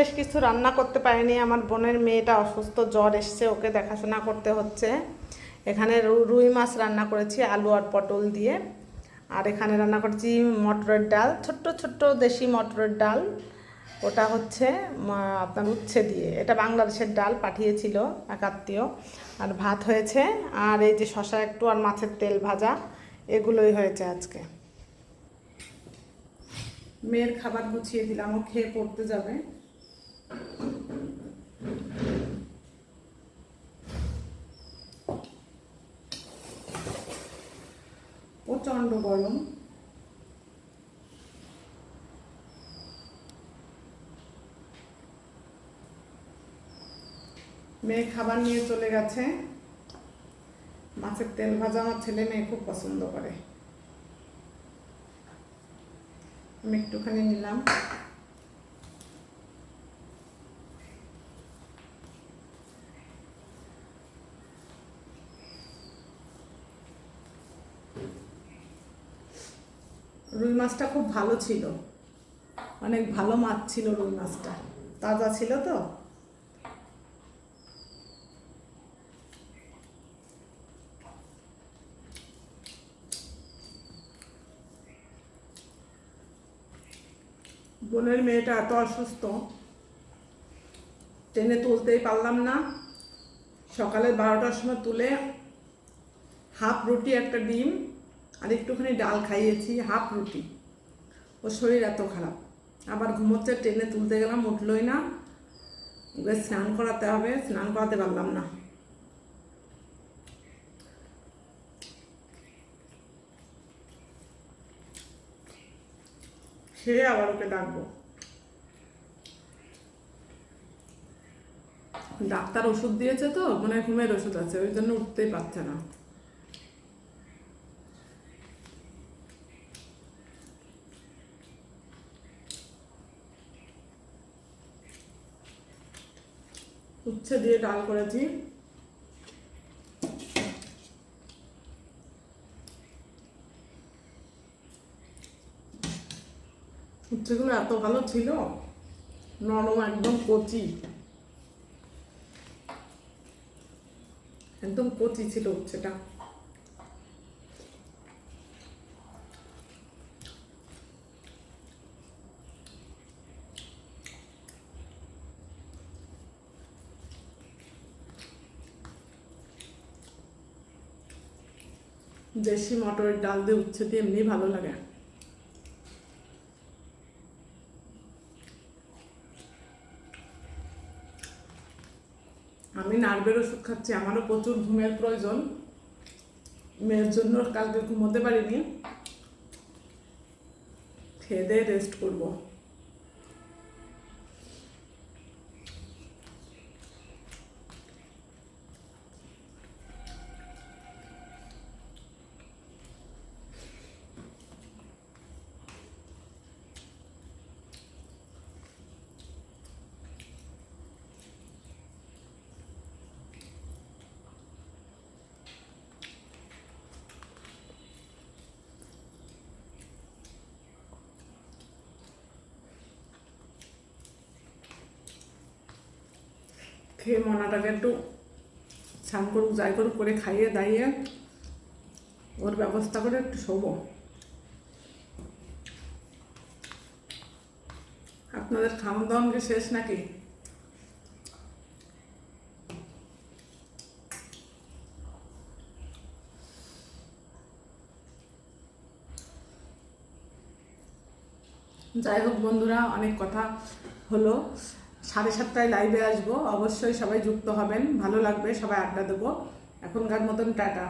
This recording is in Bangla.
বিশেষ কিছু রান্না করতে পারিনি। আমার বোনের মেয়েটা অসুস্থ, জ্বর এসছে, ওকে দেখাশোনা করতে হচ্ছে। এখানে রুই মাছ রান্না করেছি, আলু আর পটল দিয়ে। আর এখানে রান্না করেছি মটরের ডাল, ছোট্ট ছোট্ট দেশি মটরের ডাল। ওটা হচ্ছে আপনার উচ্ছে দিয়ে। এটা বাংলাদেশের ডাল, পাঠিয়েছিল এক আত্মীয়। আর ভাত হয়েছে, আর এই যে শশা একটু আর মাছের তেল ভাজা, এগুলোই হয়েছে আজকে। মেয়ের খাবার গুছিয়ে দিলাম, ও খেয়ে পড়তে যাবে। প্রচণ্ড গরম। মেয়ে খাবার নিয়ে চলে গেছে। মাছের তেল ভাজা আমার ছেলে মেয়ে খুব পছন্দ করে। আমি একটুখানি নিলাম। রুই মাছটা খুব ভালো ছিল। অনেক ভালো মাছ ছিল রুই মাছটা। তাজা ছিল তো? বোনের মেয়েটা এত অসুস্থ, টেনে তুলতেই পারলাম না। সকালে বারোটার সময় তুলে হাফ রুটি, একটা ডিম আর একটুখানি ডাল খাইয়েছি, হাফ রুটি। ওর শরীর এত খারাপ। আবার ঘুমোচ্ছে টেনে তুলতে গেলাম, উঠলোই না। ওকে স্নান করাতে হবে, স্নান করাতে পারলাম না। খেয়ে আবার ওকে ডাকবো। ডাক্তার ওষুধ দিয়েছে তো মানে ঘুমের ওষুধ আছে, ওই জন্য উঠতেই পারছে না। উচ্ছে দিয়ে ডাল করেছি। উচ্ছেগুলো এত ভালো ছিল, নরম একদম কচি। একদম কচি ছিল উচ্ছেটা। দেশি মটরের ডাল দিয়ে উচ্ছে দিয়ে এমনি ভালো লাগে। আমি নার্ভের ওষুধ খাচ্ছি, আমারও প্রচুর ঘুমের প্রয়োজন। মেয়ের জন্য কালকে ঘুমোতে পারিনি। খেয়ে দিয়ে রেস্ট করব। খেয়ে মনাটাকে একটু স্নান করুক, যাই করুক করে খাইয়ে দাইয়ে ওর ব্যবস্থা করে একটু শোবো। আপনাদের খাওয়ান দাওয়ান কি শেষ নাকি? যাই হোক বন্ধুরা, অনেক কথা হলো। সাড়ে সাতটায় লাইভে আসব। অবশ্যই সবাই যুক্ত হবেন। ভালো লাগবে, সবাই আড্ডা দেবো। এখনকার মতন টাটা।